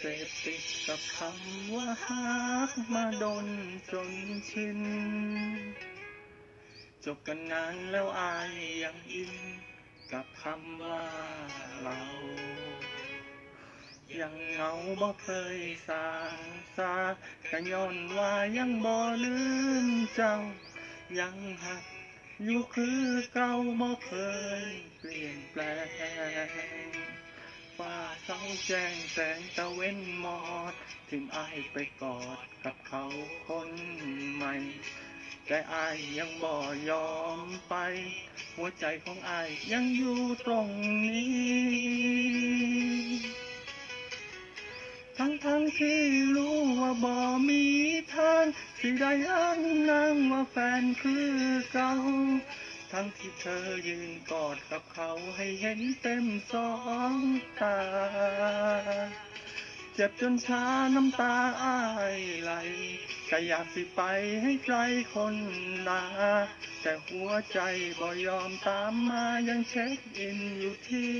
เสพติดกับคำว่าฮักมาดนจนชิน จบกันนานแล้วอายยังอิน กับคำว่าเรา ยังเหงาบ่เคยสางสากันย้อนว่ายังบ่ลืมเจ้า ยังหักอยู่คือเก่าบ่เคยเปลี่ยนแปลง เสาแจ้งแสงตะเว้นหมอดทิมอายไปกอดกับเขาคนใหม่ แต่อายยังบ่ยอมไป หัวใจของอายยังอยู่ตรงนี้ ทั้งทั้งที่รู้ว่าบ่มีทาง สิได้อ้างนางว่าแฟนคือเก่า ทั้งที่เธอยืนกอดกับเขาให้เห็นเต็มสองตา เจ็บจนชาน้ำตาอ้ายไหลก็อยากสิไปให้ไกลคนลาแต่หัวใจบ่ยอมตามมายังเช็คอินอยู่ที่